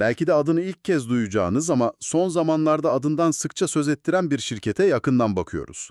belki de adını ilk kez duyacağınız ama son zamanlarda adından sıkça söz ettiren bir şirkete yakından bakıyoruz.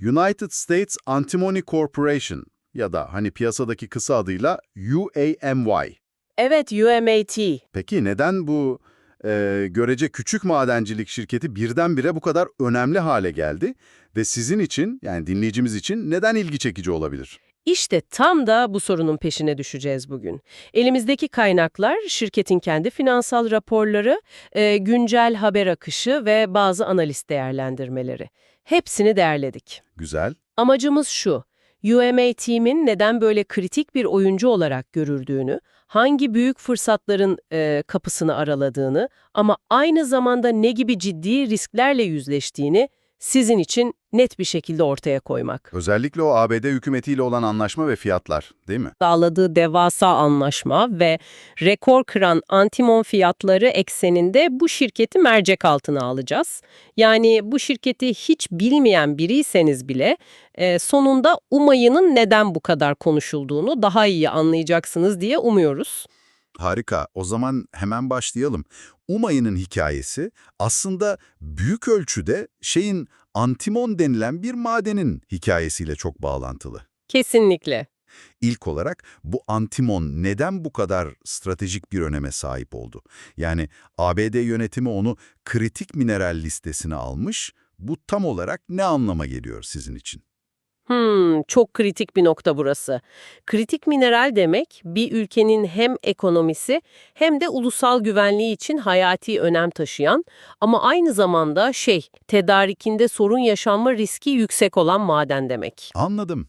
United States Antimony Corporation ya da hani piyasadaki kısa adıyla UAMY. Evet, UMAT. Peki neden bu e, görece küçük madencilik şirketi birdenbire bu kadar önemli hale geldi ve sizin için yani dinleyicimiz için neden ilgi çekici olabilir? İşte tam da bu sorunun peşine düşeceğiz bugün. Elimizdeki kaynaklar, şirketin kendi finansal raporları, e, güncel haber akışı ve bazı analist değerlendirmeleri. Hepsini değerledik. Güzel. Amacımız şu, UMA Team'in neden böyle kritik bir oyuncu olarak görüldüğünü, hangi büyük fırsatların e, kapısını araladığını ama aynı zamanda ne gibi ciddi risklerle yüzleştiğini sizin için net bir şekilde ortaya koymak. Özellikle o ABD hükümetiyle olan anlaşma ve fiyatlar değil mi? sağladığı devasa anlaşma ve rekor kıran antimon fiyatları ekseninde bu şirketi mercek altına alacağız. Yani bu şirketi hiç bilmeyen biriyseniz bile e, sonunda UMA'nın neden bu kadar konuşulduğunu daha iyi anlayacaksınız diye umuyoruz. Harika. O zaman hemen başlayalım. Umay'ın hikayesi aslında büyük ölçüde şeyin antimon denilen bir madenin hikayesiyle çok bağlantılı. Kesinlikle. İlk olarak bu antimon neden bu kadar stratejik bir öneme sahip oldu? Yani ABD yönetimi onu kritik mineral listesine almış. Bu tam olarak ne anlama geliyor sizin için? Hmm, çok kritik bir nokta burası. Kritik mineral demek bir ülkenin hem ekonomisi hem de ulusal güvenliği için hayati önem taşıyan ama aynı zamanda şey, tedarikinde sorun yaşanma riski yüksek olan maden demek. Anladım.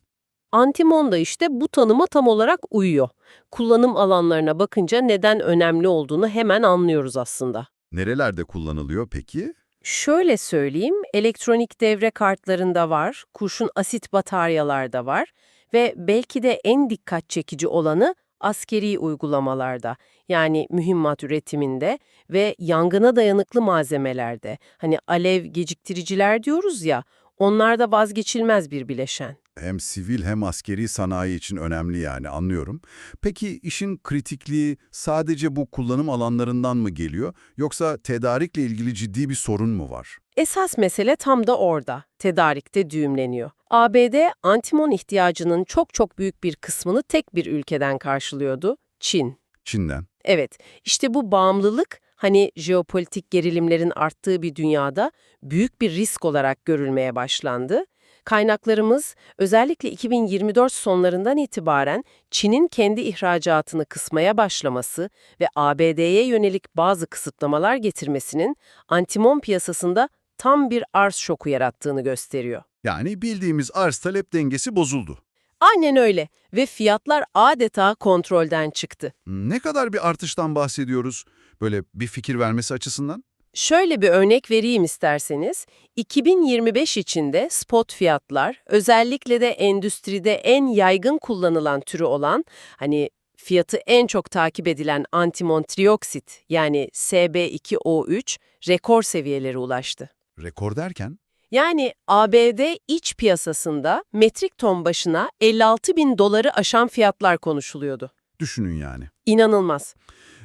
Antimon da işte bu tanıma tam olarak uyuyor. Kullanım alanlarına bakınca neden önemli olduğunu hemen anlıyoruz aslında. Nerelerde kullanılıyor peki? Şöyle söyleyeyim, elektronik devre kartlarında var, kurşun asit bataryalarda var ve belki de en dikkat çekici olanı askeri uygulamalarda, yani mühimmat üretiminde ve yangına dayanıklı malzemelerde. Hani alev geciktiriciler diyoruz ya, onlar da vazgeçilmez bir bileşen. Hem sivil hem askeri sanayi için önemli yani anlıyorum. Peki işin kritikliği sadece bu kullanım alanlarından mı geliyor yoksa tedarikle ilgili ciddi bir sorun mu var? Esas mesele tam da orada, tedarikte düğümleniyor. ABD, antimon ihtiyacının çok çok büyük bir kısmını tek bir ülkeden karşılıyordu, Çin. Çin'den. Evet, işte bu bağımlılık, hani jeopolitik gerilimlerin arttığı bir dünyada büyük bir risk olarak görülmeye başlandı. Kaynaklarımız özellikle 2024 sonlarından itibaren Çin'in kendi ihracatını kısmaya başlaması ve ABD'ye yönelik bazı kısıtlamalar getirmesinin antimon piyasasında tam bir arz şoku yarattığını gösteriyor. Yani bildiğimiz arz-talep dengesi bozuldu. Aynen öyle ve fiyatlar adeta kontrolden çıktı. Ne kadar bir artıştan bahsediyoruz böyle bir fikir vermesi açısından? Şöyle bir örnek vereyim isterseniz. 2025 içinde spot fiyatlar, özellikle de endüstride en yaygın kullanılan türü olan, hani fiyatı en çok takip edilen antimon trioksit yani SB2O3 rekor seviyelere ulaştı. Rekor derken? Yani ABD iç piyasasında metrik ton başına 56 bin doları aşan fiyatlar konuşuluyordu. Düşünün yani. İnanılmaz.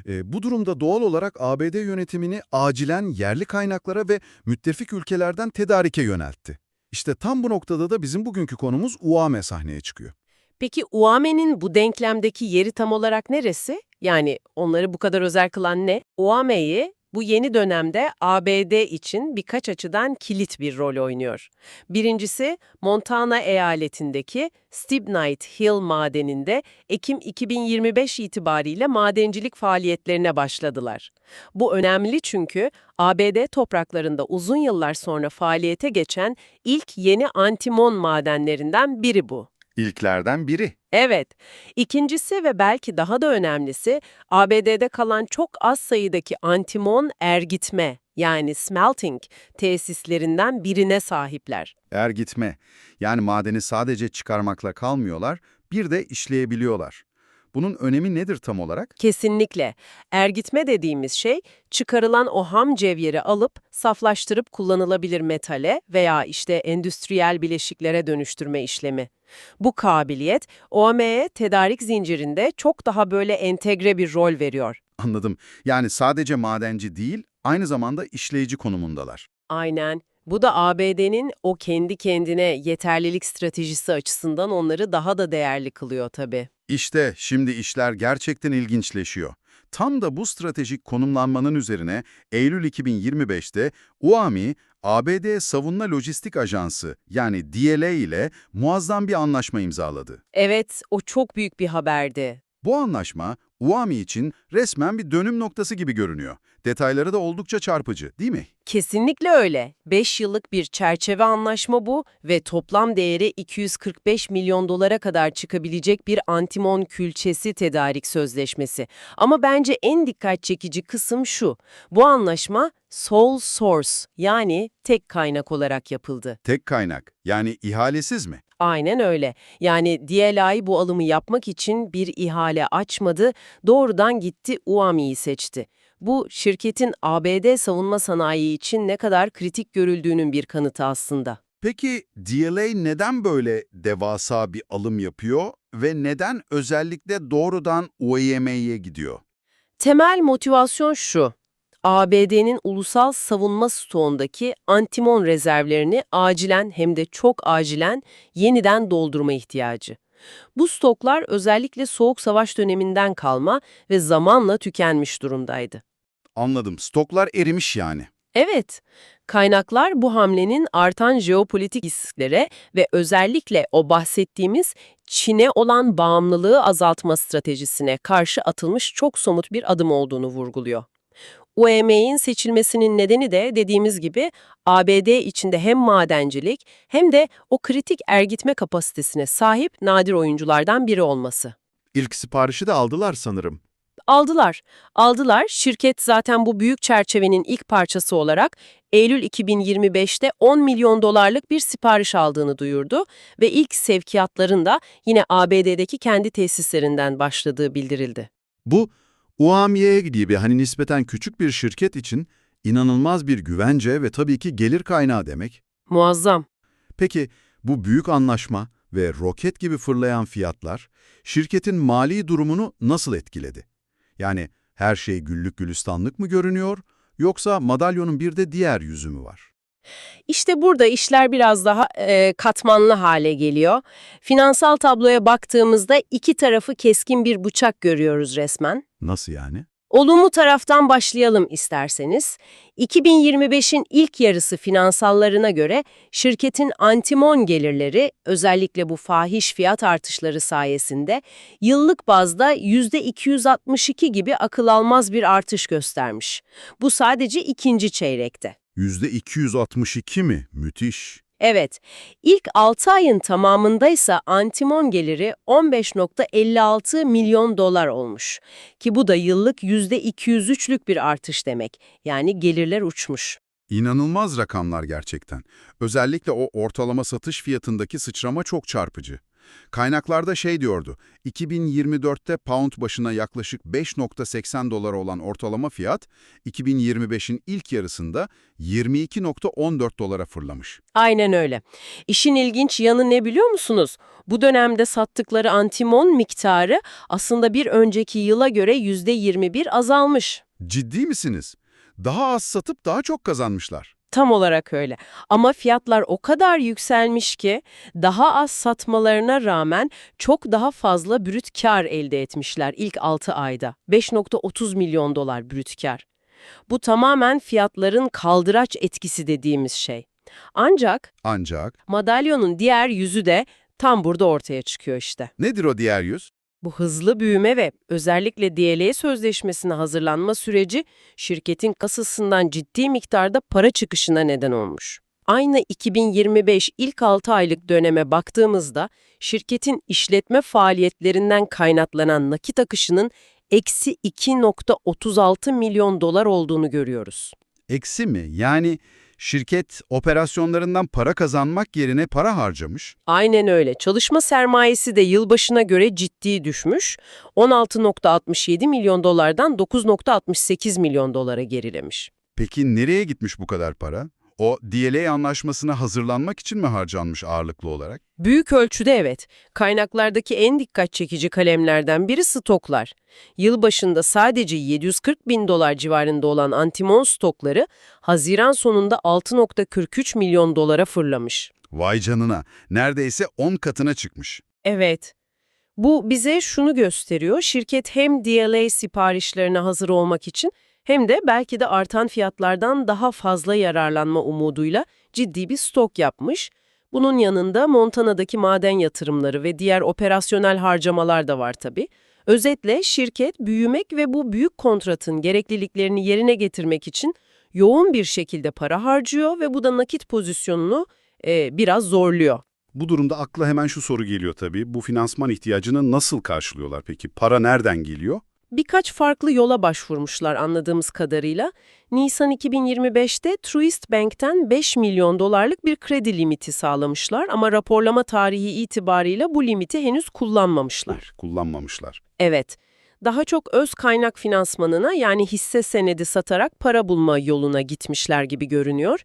E, bu durumda doğal olarak ABD yönetimini acilen yerli kaynaklara ve müttefik ülkelerden tedarike yöneltti. İşte tam bu noktada da bizim bugünkü konumuz UAME sahneye çıkıyor. Peki UAME'nin bu denklemdeki yeri tam olarak neresi? Yani onları bu kadar özel kılan ne? UAME'yi bu yeni dönemde ABD için birkaç açıdan kilit bir rol oynuyor. Birincisi, Montana eyaletindeki Stibnite Hill madeninde Ekim 2025 itibariyle madencilik faaliyetlerine başladılar. Bu önemli çünkü ABD topraklarında uzun yıllar sonra faaliyete geçen ilk yeni antimon madenlerinden biri bu. İlklerden biri. Evet. İkincisi ve belki daha da önemlisi ABD'de kalan çok az sayıdaki antimon ergitme yani smelting tesislerinden birine sahipler. Er gitme. Yani madeni sadece çıkarmakla kalmıyorlar, bir de işleyebiliyorlar. Bunun önemi nedir tam olarak? Kesinlikle. Ergitme dediğimiz şey çıkarılan o ham cevheri alıp saflaştırıp kullanılabilir metale veya işte endüstriyel bileşiklere dönüştürme işlemi. Bu kabiliyet OAM'ye tedarik zincirinde çok daha böyle entegre bir rol veriyor. Anladım. Yani sadece madenci değil, aynı zamanda işleyici konumundalar. Aynen. Bu da ABD'nin o kendi kendine yeterlilik stratejisi açısından onları daha da değerli kılıyor tabii. İşte şimdi işler gerçekten ilginçleşiyor. Tam da bu stratejik konumlanmanın üzerine Eylül 2025'te UAMI, ABD Savunma Lojistik Ajansı yani DLA ile muazzam bir anlaşma imzaladı. Evet, o çok büyük bir haberdi. Bu anlaşma UAMI için resmen bir dönüm noktası gibi görünüyor. Detayları da oldukça çarpıcı, değil mi? Kesinlikle öyle. 5 yıllık bir çerçeve anlaşma bu ve toplam değeri 245 milyon dolara kadar çıkabilecek bir antimon külçesi tedarik sözleşmesi. Ama bence en dikkat çekici kısım şu. Bu anlaşma sole source yani tek kaynak olarak yapıldı. Tek kaynak, yani ihalesiz mi? Aynen öyle. Yani DLI bu alımı yapmak için bir ihale açmadı, doğrudan gitti UAMI'yi seçti. Bu şirketin ABD savunma sanayi için ne kadar kritik görüldüğünün bir kanıtı aslında. Peki DLA neden böyle devasa bir alım yapıyor ve neden özellikle doğrudan UAM'ye gidiyor? Temel motivasyon şu. ABD'nin ulusal savunma stoğundaki antimon rezervlerini acilen hem de çok acilen yeniden doldurma ihtiyacı. Bu stoklar özellikle Soğuk Savaş döneminden kalma ve zamanla tükenmiş durumdaydı. Anladım, stoklar erimiş yani. Evet, kaynaklar bu hamlenin artan jeopolitik risklere ve özellikle o bahsettiğimiz Çin'e olan bağımlılığı azaltma stratejisine karşı atılmış çok somut bir adım olduğunu vurguluyor. UEM'in seçilmesinin nedeni de dediğimiz gibi ABD içinde hem madencilik hem de o kritik ergitme kapasitesine sahip nadir oyunculardan biri olması. İlk siparişi de aldılar sanırım. Aldılar. Aldılar. Şirket zaten bu büyük çerçevenin ilk parçası olarak Eylül 2025'te 10 milyon dolarlık bir sipariş aldığını duyurdu ve ilk sevkiyatların da yine ABD'deki kendi tesislerinden başladığı bildirildi. Bu, UAMY'ye gibi hani nispeten küçük bir şirket için inanılmaz bir güvence ve tabii ki gelir kaynağı demek. Muazzam. Peki bu büyük anlaşma ve roket gibi fırlayan fiyatlar şirketin mali durumunu nasıl etkiledi? Yani her şey güllük gülistanlık mı görünüyor yoksa madalyonun bir de diğer yüzü mü var? İşte burada işler biraz daha e, katmanlı hale geliyor. Finansal tabloya baktığımızda iki tarafı keskin bir bıçak görüyoruz resmen. Nasıl yani? Olumlu taraftan başlayalım isterseniz. 2025'in ilk yarısı finansallarına göre şirketin antimon gelirleri özellikle bu fahiş fiyat artışları sayesinde yıllık bazda %262 gibi akıl almaz bir artış göstermiş. Bu sadece ikinci çeyrekte. %262 mi? Müthiş. Evet, ilk 6 ayın tamamındaysa antimon geliri 15.56 milyon dolar olmuş. Ki bu da yıllık %203'lük bir artış demek. Yani gelirler uçmuş. İnanılmaz rakamlar gerçekten. Özellikle o ortalama satış fiyatındaki sıçrama çok çarpıcı. Kaynaklarda şey diyordu, 2024'te pound başına yaklaşık 5.80 dolar olan ortalama fiyat, 2025'in ilk yarısında 22.14 dolara fırlamış. Aynen öyle. İşin ilginç yanı ne biliyor musunuz? Bu dönemde sattıkları antimon miktarı aslında bir önceki yıla göre %21 azalmış. Ciddi misiniz? Daha az satıp daha çok kazanmışlar. Tam olarak öyle. Ama fiyatlar o kadar yükselmiş ki daha az satmalarına rağmen çok daha fazla brüt kar elde etmişler ilk 6 ayda. 5.30 milyon dolar brüt kar. Bu tamamen fiyatların kaldıraç etkisi dediğimiz şey. Ancak Ancak madalyonun diğer yüzü de tam burada ortaya çıkıyor işte. nedir o diğer yüz? Bu hızlı büyüme ve özellikle DLE sözleşmesine hazırlanma süreci şirketin kasasından ciddi miktarda para çıkışına neden olmuş. Aynı 2025 ilk 6 aylık döneme baktığımızda şirketin işletme faaliyetlerinden kaynaklanan nakit akışının eksi 2.36 milyon dolar olduğunu görüyoruz. Eksi mi? Yani şirket operasyonlarından para kazanmak yerine para harcamış. Aynen öyle. Çalışma sermayesi de yılbaşına göre ciddi düşmüş. 16.67 milyon dolardan 9.68 milyon dolara gerilemiş. Peki nereye gitmiş bu kadar para? O DLA anlaşmasına hazırlanmak için mi harcanmış ağırlıklı olarak? Büyük ölçüde evet. Kaynaklardaki en dikkat çekici kalemlerden biri stoklar. Yıl başında sadece 740 bin dolar civarında olan antimon stokları Haziran sonunda 6.43 milyon dolara fırlamış. Vay canına, neredeyse 10 katına çıkmış. Evet. Bu bize şunu gösteriyor. Şirket hem DLA siparişlerine hazır olmak için hem de belki de artan fiyatlardan daha fazla yararlanma umuduyla ciddi bir stok yapmış. Bunun yanında Montana'daki maden yatırımları ve diğer operasyonel harcamalar da var tabii. Özetle şirket büyümek ve bu büyük kontratın gerekliliklerini yerine getirmek için yoğun bir şekilde para harcıyor ve bu da nakit pozisyonunu e, biraz zorluyor. Bu durumda akla hemen şu soru geliyor tabii. Bu finansman ihtiyacını nasıl karşılıyorlar peki? Para nereden geliyor? Birkaç farklı yola başvurmuşlar anladığımız kadarıyla. Nisan 2025'te Truist Bank'ten 5 milyon dolarlık bir kredi limiti sağlamışlar ama raporlama tarihi itibarıyla bu limiti henüz kullanmamışlar. Kullanmamışlar. Evet, daha çok öz kaynak finansmanına yani hisse senedi satarak para bulma yoluna gitmişler gibi görünüyor.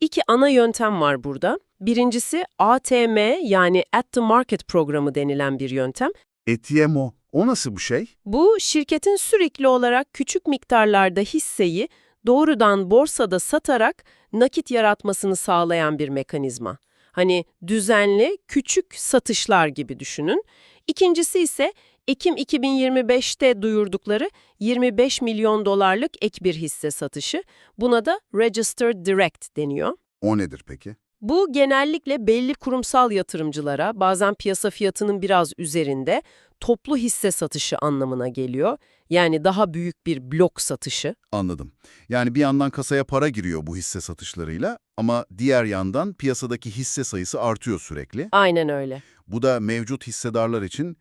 İki ana yöntem var burada. Birincisi ATM yani At the Market programı denilen bir yöntem. ETMO. O nasıl bu şey? Bu, şirketin sürekli olarak küçük miktarlarda hisseyi doğrudan borsada satarak nakit yaratmasını sağlayan bir mekanizma. Hani düzenli, küçük satışlar gibi düşünün. İkincisi ise Ekim 2025'te duyurdukları 25 milyon dolarlık ek bir hisse satışı. Buna da Registered Direct deniyor. O nedir peki? Bu genellikle belli kurumsal yatırımcılara, bazen piyasa fiyatının biraz üzerinde toplu hisse satışı anlamına geliyor. Yani daha büyük bir blok satışı. Anladım. Yani bir yandan kasaya para giriyor bu hisse satışlarıyla ama diğer yandan piyasadaki hisse sayısı artıyor sürekli. Aynen öyle. Bu da mevcut hissedarlar için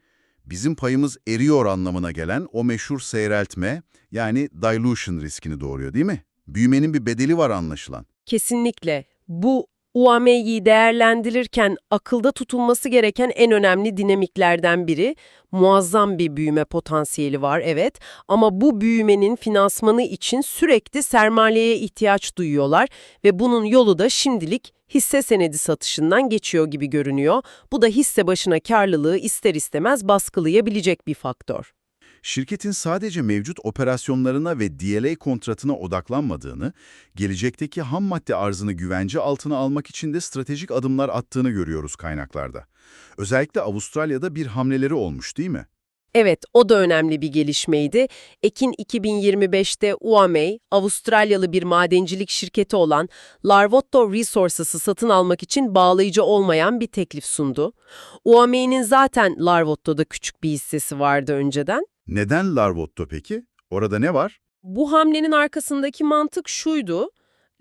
bizim payımız eriyor anlamına gelen o meşhur seyreltme yani dilution riskini doğuruyor değil mi? Büyümenin bir bedeli var anlaşılan. Kesinlikle. Bu UAM'yi değerlendirirken akılda tutulması gereken en önemli dinamiklerden biri. Muazzam bir büyüme potansiyeli var evet ama bu büyümenin finansmanı için sürekli sermayeye ihtiyaç duyuyorlar ve bunun yolu da şimdilik hisse senedi satışından geçiyor gibi görünüyor. Bu da hisse başına karlılığı ister istemez baskılayabilecek bir faktör. Şirketin sadece mevcut operasyonlarına ve DLA kontratına odaklanmadığını, gelecekteki ham madde arzını güvence altına almak için de stratejik adımlar attığını görüyoruz kaynaklarda. Özellikle Avustralya'da bir hamleleri olmuş değil mi? Evet, o da önemli bir gelişmeydi. Ekin 2025'te UAME, Avustralyalı bir madencilik şirketi olan Larvotto Resources'ı satın almak için bağlayıcı olmayan bir teklif sundu. UAME'nin zaten Larvotto'da küçük bir hissesi vardı önceden. Neden Larvotto peki? Orada ne var? Bu hamlenin arkasındaki mantık şuydu.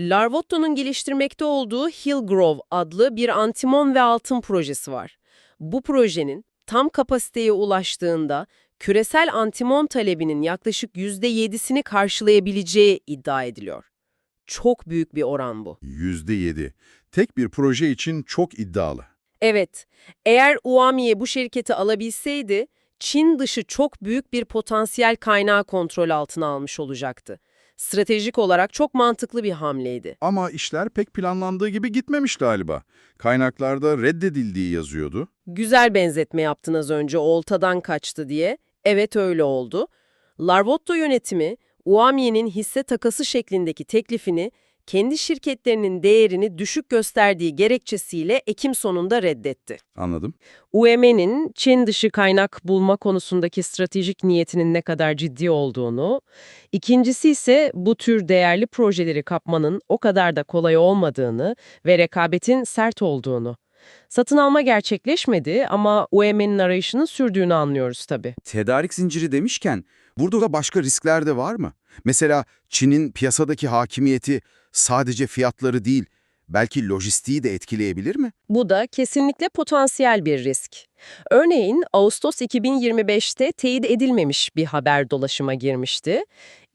Larvotto'nun geliştirmekte olduğu Hillgrove adlı bir antimon ve altın projesi var. Bu projenin tam kapasiteye ulaştığında küresel antimon talebinin yaklaşık %7'sini karşılayabileceği iddia ediliyor. Çok büyük bir oran bu. %7. Tek bir proje için çok iddialı. Evet, eğer UAMİ'ye bu şirketi alabilseydi, Çin dışı çok büyük bir potansiyel kaynağı kontrol altına almış olacaktı. Stratejik olarak çok mantıklı bir hamleydi. Ama işler pek planlandığı gibi gitmemiş galiba. Kaynaklarda reddedildiği yazıyordu. Güzel benzetme yaptın az önce oltadan kaçtı diye. Evet öyle oldu. Larvotto yönetimi, UAMİ'nin hisse takası şeklindeki teklifini kendi şirketlerinin değerini düşük gösterdiği gerekçesiyle Ekim sonunda reddetti. Anladım. UEM'nin Çin dışı kaynak bulma konusundaki stratejik niyetinin ne kadar ciddi olduğunu, ikincisi ise bu tür değerli projeleri kapmanın o kadar da kolay olmadığını ve rekabetin sert olduğunu. Satın alma gerçekleşmedi ama UEM'nin arayışının sürdüğünü anlıyoruz tabii. Tedarik zinciri demişken burada da başka riskler de var mı? Mesela Çin'in piyasadaki hakimiyeti sadece fiyatları değil, belki lojistiği de etkileyebilir mi? Bu da kesinlikle potansiyel bir risk. Örneğin Ağustos 2025'te teyit edilmemiş bir haber dolaşıma girmişti.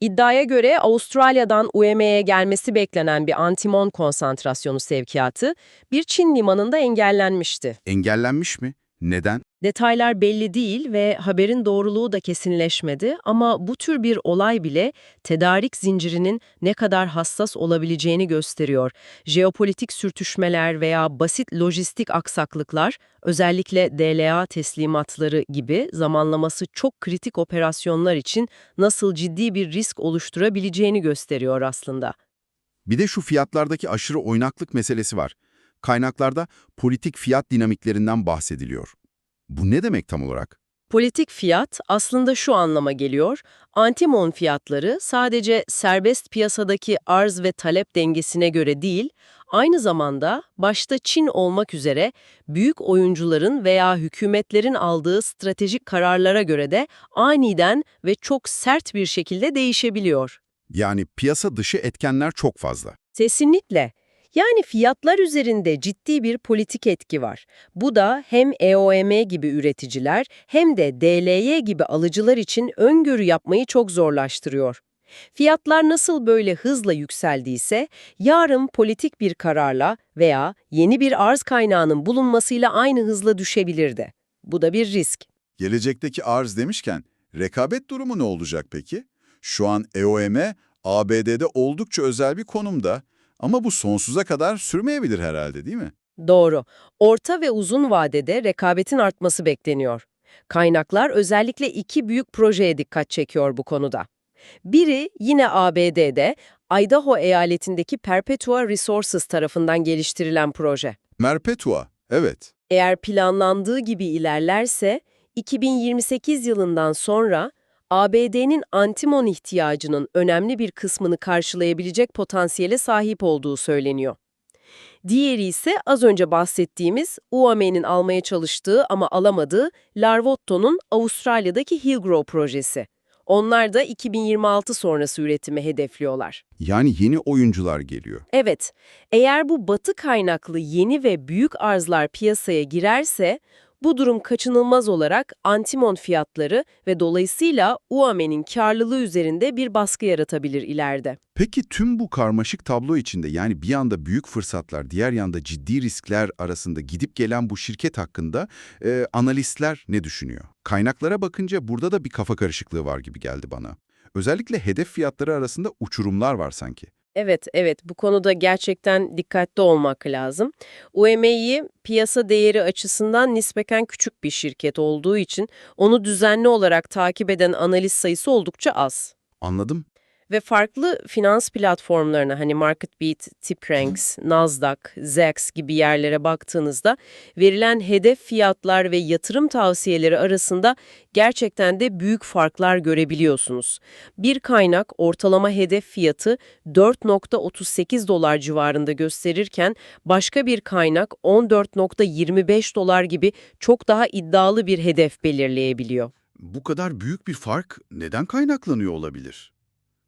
İddiaya göre Avustralya'dan UEM'ye gelmesi beklenen bir antimon konsantrasyonu sevkiyatı bir Çin limanında engellenmişti. Engellenmiş mi? Neden? Detaylar belli değil ve haberin doğruluğu da kesinleşmedi ama bu tür bir olay bile tedarik zincirinin ne kadar hassas olabileceğini gösteriyor. Jeopolitik sürtüşmeler veya basit lojistik aksaklıklar, özellikle DLA teslimatları gibi zamanlaması çok kritik operasyonlar için nasıl ciddi bir risk oluşturabileceğini gösteriyor aslında. Bir de şu fiyatlardaki aşırı oynaklık meselesi var. Kaynaklarda politik fiyat dinamiklerinden bahsediliyor. Bu ne demek tam olarak? Politik fiyat aslında şu anlama geliyor. Antimon fiyatları sadece serbest piyasadaki arz ve talep dengesine göre değil, aynı zamanda başta Çin olmak üzere büyük oyuncuların veya hükümetlerin aldığı stratejik kararlara göre de aniden ve çok sert bir şekilde değişebiliyor. Yani piyasa dışı etkenler çok fazla. Kesinlikle. Yani fiyatlar üzerinde ciddi bir politik etki var. Bu da hem EOM gibi üreticiler hem de DLY gibi alıcılar için öngörü yapmayı çok zorlaştırıyor. Fiyatlar nasıl böyle hızla yükseldiyse, yarın politik bir kararla veya yeni bir arz kaynağının bulunmasıyla aynı hızla düşebilirdi. Bu da bir risk. Gelecekteki arz demişken, rekabet durumu ne olacak peki? Şu an EOM, ABD'de oldukça özel bir konumda ama bu sonsuza kadar sürmeyebilir herhalde değil mi? Doğru. Orta ve uzun vadede rekabetin artması bekleniyor. Kaynaklar özellikle iki büyük projeye dikkat çekiyor bu konuda. Biri yine ABD'de Idaho eyaletindeki Perpetua Resources tarafından geliştirilen proje. Merpetua, evet. Eğer planlandığı gibi ilerlerse 2028 yılından sonra ABD'nin antimon ihtiyacının önemli bir kısmını karşılayabilecek potansiyele sahip olduğu söyleniyor. Diğeri ise az önce bahsettiğimiz UAM'nin almaya çalıştığı ama alamadığı Larvotto'nun Avustralya'daki Hillgrove projesi. Onlar da 2026 sonrası üretimi hedefliyorlar. Yani yeni oyuncular geliyor. Evet, eğer bu batı kaynaklı yeni ve büyük arzlar piyasaya girerse, bu durum kaçınılmaz olarak antimon fiyatları ve dolayısıyla UAM'nin karlılığı üzerinde bir baskı yaratabilir ileride. Peki tüm bu karmaşık tablo içinde yani bir yanda büyük fırsatlar, diğer yanda ciddi riskler arasında gidip gelen bu şirket hakkında e, analistler ne düşünüyor? Kaynaklara bakınca burada da bir kafa karışıklığı var gibi geldi bana. Özellikle hedef fiyatları arasında uçurumlar var sanki. Evet, evet bu konuda gerçekten dikkatli olmak lazım. UME'yi piyasa değeri açısından nispeten küçük bir şirket olduğu için onu düzenli olarak takip eden analiz sayısı oldukça az. Anladım. Ve farklı finans platformlarına hani MarketBeat, TipRanks, Nasdaq, Zax gibi yerlere baktığınızda verilen hedef fiyatlar ve yatırım tavsiyeleri arasında gerçekten de büyük farklar görebiliyorsunuz. Bir kaynak ortalama hedef fiyatı 4.38 dolar civarında gösterirken başka bir kaynak 14.25 dolar gibi çok daha iddialı bir hedef belirleyebiliyor. Bu kadar büyük bir fark neden kaynaklanıyor olabilir?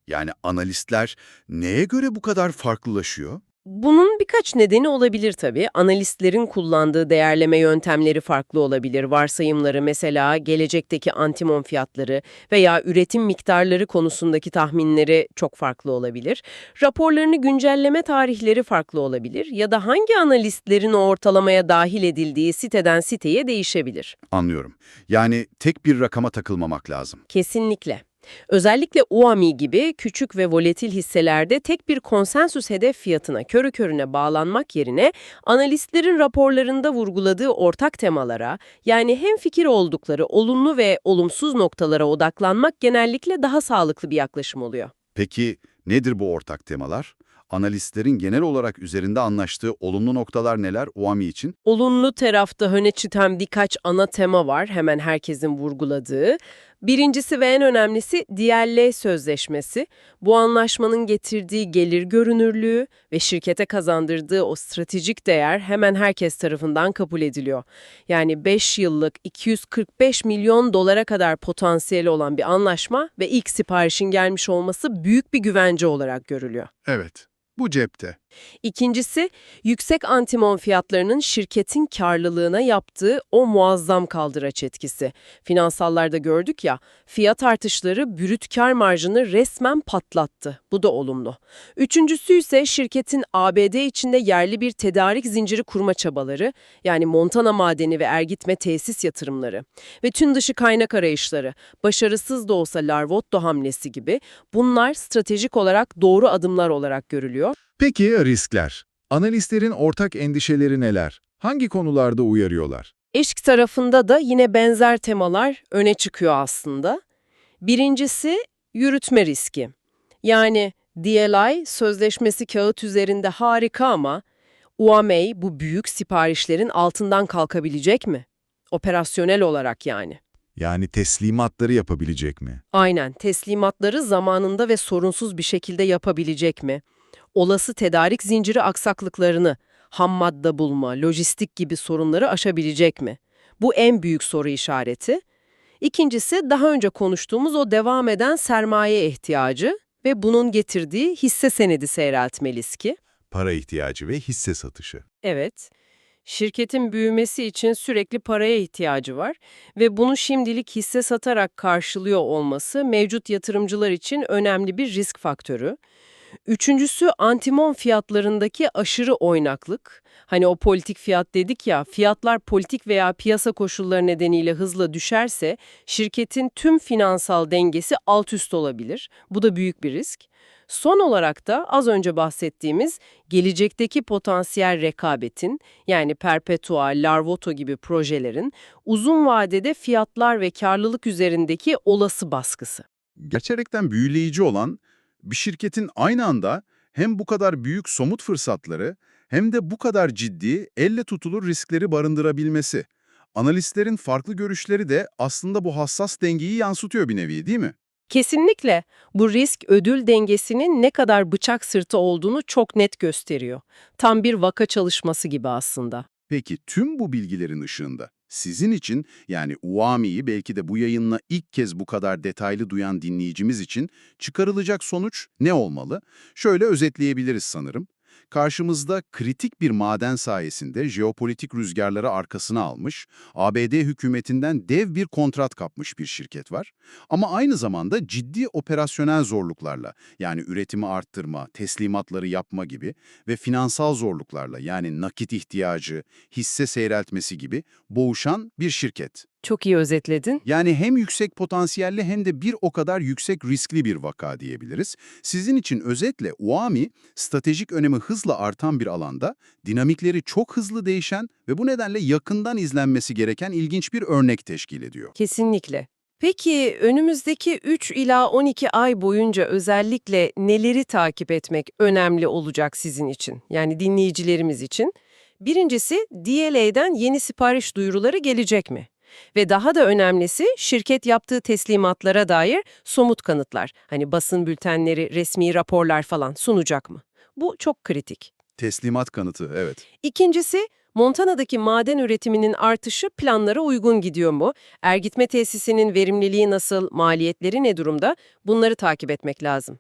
Yani analistler neye göre bu kadar farklılaşıyor? Bunun birkaç nedeni olabilir tabii. Analistlerin kullandığı değerleme yöntemleri farklı olabilir. Varsayımları mesela gelecekteki antimon fiyatları veya üretim miktarları konusundaki tahminleri çok farklı olabilir. Raporlarını güncelleme tarihleri farklı olabilir ya da hangi analistlerin o ortalamaya dahil edildiği siteden siteye değişebilir. Anlıyorum. Yani tek bir rakama takılmamak lazım. Kesinlikle. Özellikle UAMI gibi küçük ve volatil hisselerde tek bir konsensüs hedef fiyatına körü körüne bağlanmak yerine analistlerin raporlarında vurguladığı ortak temalara yani hem fikir oldukları olumlu ve olumsuz noktalara odaklanmak genellikle daha sağlıklı bir yaklaşım oluyor. Peki nedir bu ortak temalar? Analistlerin genel olarak üzerinde anlaştığı olumlu noktalar neler UAMI için? Olumlu tarafta öne çıkan birkaç ana tema var hemen herkesin vurguladığı. Birincisi ve en önemlisi DLL sözleşmesi. Bu anlaşmanın getirdiği gelir görünürlüğü ve şirkete kazandırdığı o stratejik değer hemen herkes tarafından kabul ediliyor. Yani 5 yıllık 245 milyon dolara kadar potansiyeli olan bir anlaşma ve ilk siparişin gelmiş olması büyük bir güvence olarak görülüyor. Evet, bu cepte. İkincisi, yüksek antimon fiyatlarının şirketin karlılığına yaptığı o muazzam kaldıraç etkisi. Finansallarda gördük ya, fiyat artışları brüt kar marjını resmen patlattı. Bu da olumlu. Üçüncüsü ise şirketin ABD içinde yerli bir tedarik zinciri kurma çabaları, yani Montana madeni ve ergitme tesis yatırımları ve tüm dışı kaynak arayışları, başarısız da olsa Larvotto hamlesi gibi bunlar stratejik olarak doğru adımlar olarak görülüyor. Peki riskler? Analistlerin ortak endişeleri neler? Hangi konularda uyarıyorlar? Eşk tarafında da yine benzer temalar öne çıkıyor aslında. Birincisi yürütme riski. Yani DLI sözleşmesi kağıt üzerinde harika ama UAMEI bu büyük siparişlerin altından kalkabilecek mi? Operasyonel olarak yani. Yani teslimatları yapabilecek mi? Aynen teslimatları zamanında ve sorunsuz bir şekilde yapabilecek mi? Olası tedarik zinciri aksaklıklarını, ham madde bulma, lojistik gibi sorunları aşabilecek mi? Bu en büyük soru işareti. İkincisi daha önce konuştuğumuz o devam eden sermaye ihtiyacı ve bunun getirdiği hisse senedi seyreltme riski. Para ihtiyacı ve hisse satışı. Evet. Şirketin büyümesi için sürekli paraya ihtiyacı var ve bunu şimdilik hisse satarak karşılıyor olması mevcut yatırımcılar için önemli bir risk faktörü. Üçüncüsü antimon fiyatlarındaki aşırı oynaklık. Hani o politik fiyat dedik ya, fiyatlar politik veya piyasa koşulları nedeniyle hızla düşerse şirketin tüm finansal dengesi alt üst olabilir. Bu da büyük bir risk. Son olarak da az önce bahsettiğimiz gelecekteki potansiyel rekabetin yani Perpetua, Larvoto gibi projelerin uzun vadede fiyatlar ve karlılık üzerindeki olası baskısı. Gerçekten büyüleyici olan bir şirketin aynı anda hem bu kadar büyük somut fırsatları hem de bu kadar ciddi, elle tutulur riskleri barındırabilmesi. Analistlerin farklı görüşleri de aslında bu hassas dengeyi yansıtıyor bir nevi değil mi? Kesinlikle bu risk-ödül dengesinin ne kadar bıçak sırtı olduğunu çok net gösteriyor. Tam bir vaka çalışması gibi aslında. Peki tüm bu bilgilerin ışığında sizin için yani UAMI'yi belki de bu yayınla ilk kez bu kadar detaylı duyan dinleyicimiz için çıkarılacak sonuç ne olmalı? Şöyle özetleyebiliriz sanırım. Karşımızda kritik bir maden sayesinde jeopolitik rüzgarları arkasına almış, ABD hükümetinden dev bir kontrat kapmış bir şirket var. Ama aynı zamanda ciddi operasyonel zorluklarla yani üretimi arttırma, teslimatları yapma gibi ve finansal zorluklarla yani nakit ihtiyacı, hisse seyreltmesi gibi boğuşan bir şirket. Çok iyi özetledin. Yani hem yüksek potansiyelli hem de bir o kadar yüksek riskli bir vaka diyebiliriz. Sizin için özetle UAMI, stratejik önemi hızla artan bir alanda, dinamikleri çok hızlı değişen ve bu nedenle yakından izlenmesi gereken ilginç bir örnek teşkil ediyor. Kesinlikle. Peki önümüzdeki 3 ila 12 ay boyunca özellikle neleri takip etmek önemli olacak sizin için? Yani dinleyicilerimiz için. Birincisi DLA'den yeni sipariş duyuruları gelecek mi? Ve daha da önemlisi şirket yaptığı teslimatlara dair somut kanıtlar. Hani basın bültenleri, resmi raporlar falan sunacak mı? Bu çok kritik. Teslimat kanıtı, evet. İkincisi, Montana'daki maden üretiminin artışı planlara uygun gidiyor mu? Ergitme tesisinin verimliliği nasıl, maliyetleri ne durumda? Bunları takip etmek lazım.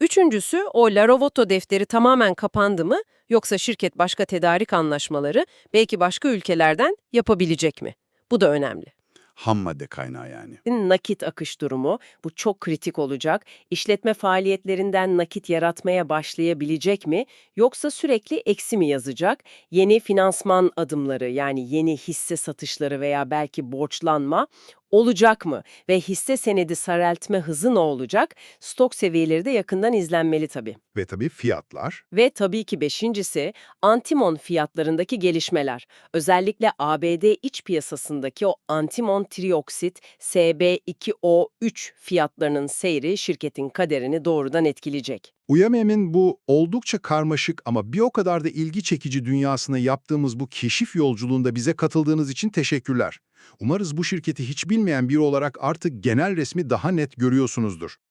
Üçüncüsü, o Larovoto defteri tamamen kapandı mı? Yoksa şirket başka tedarik anlaşmaları, belki başka ülkelerden yapabilecek mi? Bu da önemli. Ham madde kaynağı yani. Nakit akış durumu, bu çok kritik olacak. İşletme faaliyetlerinden nakit yaratmaya başlayabilecek mi? Yoksa sürekli eksi mi yazacak? Yeni finansman adımları yani yeni hisse satışları veya belki borçlanma olacak mı? Ve hisse senedi sareltme hızı ne olacak? Stok seviyeleri de yakından izlenmeli tabii. Ve tabii fiyatlar. Ve tabii ki beşincisi, antimon fiyatlarındaki gelişmeler. Özellikle ABD iç piyasasındaki o antimon trioksit SB2O3 fiyatlarının seyri şirketin kaderini doğrudan etkileyecek. UYMM'in bu oldukça karmaşık ama bir o kadar da ilgi çekici dünyasına yaptığımız bu keşif yolculuğunda bize katıldığınız için teşekkürler. Umarız bu şirketi hiç bilmeyen biri olarak artık genel resmi daha net görüyorsunuzdur.